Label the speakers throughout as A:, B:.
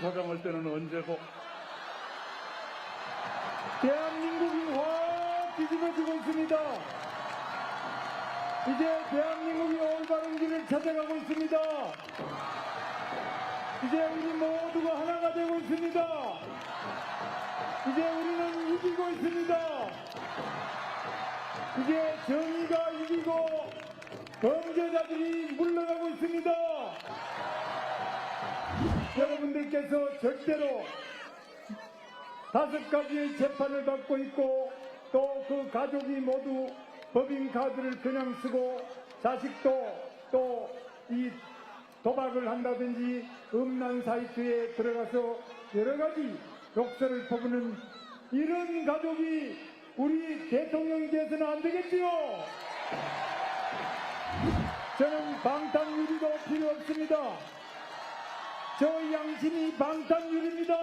A: 찾아올 때는 언제고?
B: 대한민국이 확 뒤집어지고 있습니다. 이제 대한민국이 올바른 길을 찾아가고 있습니다. 이제 우리 모두가 하나가 되고 있습니다. 이제 우리는 이기고 있습니다. 이제 정의가 이기고 범죄자들이 물러가고 있습니다. 여러분들께서 절대로 다섯 가지의 재판을 받고 있고 또 그 가족이 모두 법인카드를 그냥 쓰고 자식도 또 이 도박을 한다든지 음란 사이트에 들어가서 여러 가지 욕설을 퍼부는 이런 가족이 우리 대통령이 돼서는 안 되겠지요. 저는 방탄 유리도 필요 없습니다. 저 양심이 방탄유리입니다.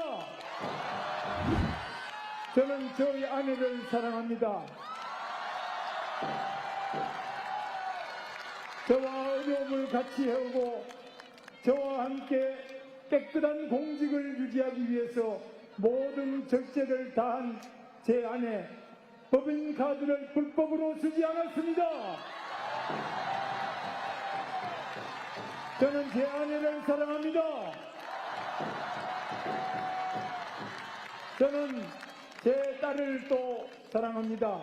B: 저는 저희 아내를 사랑합니다. 저와 어려움을 같이 해오고 저와 함께 깨끗한 공직을 유지하기 위해서 모든 절제를 다한 제 아내 법인카드를 불법으로 쓰지 않았습니다. 저는 제 아내를 사랑합니다. 저는 제 딸을 또 사랑합니다.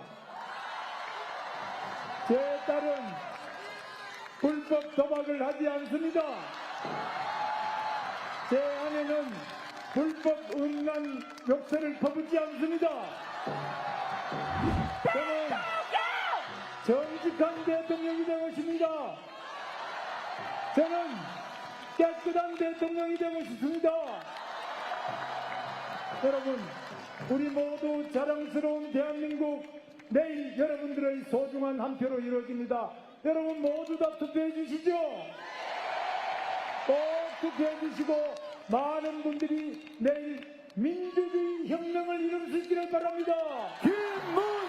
B: 제 딸은 불법 도박을 하지 않습니다. 제 아내는 불법 음란 욕설을 퍼붓지 않습니다. 저는 정직한 대통령이 되고 싶습니다. 저는 깨끗한 대통령이 되고 싶습니다. 여러분, 우리 모두 자랑스러운 대한민국 내일 여러분들의 소중한 한 표로 이루어집니다. 여러분 모두 다 투표해 주시죠. 꼭 투표해 주시고 많은 분들이 내일 민주주의 혁명을 이룰 수 있기를 바랍니다. 김문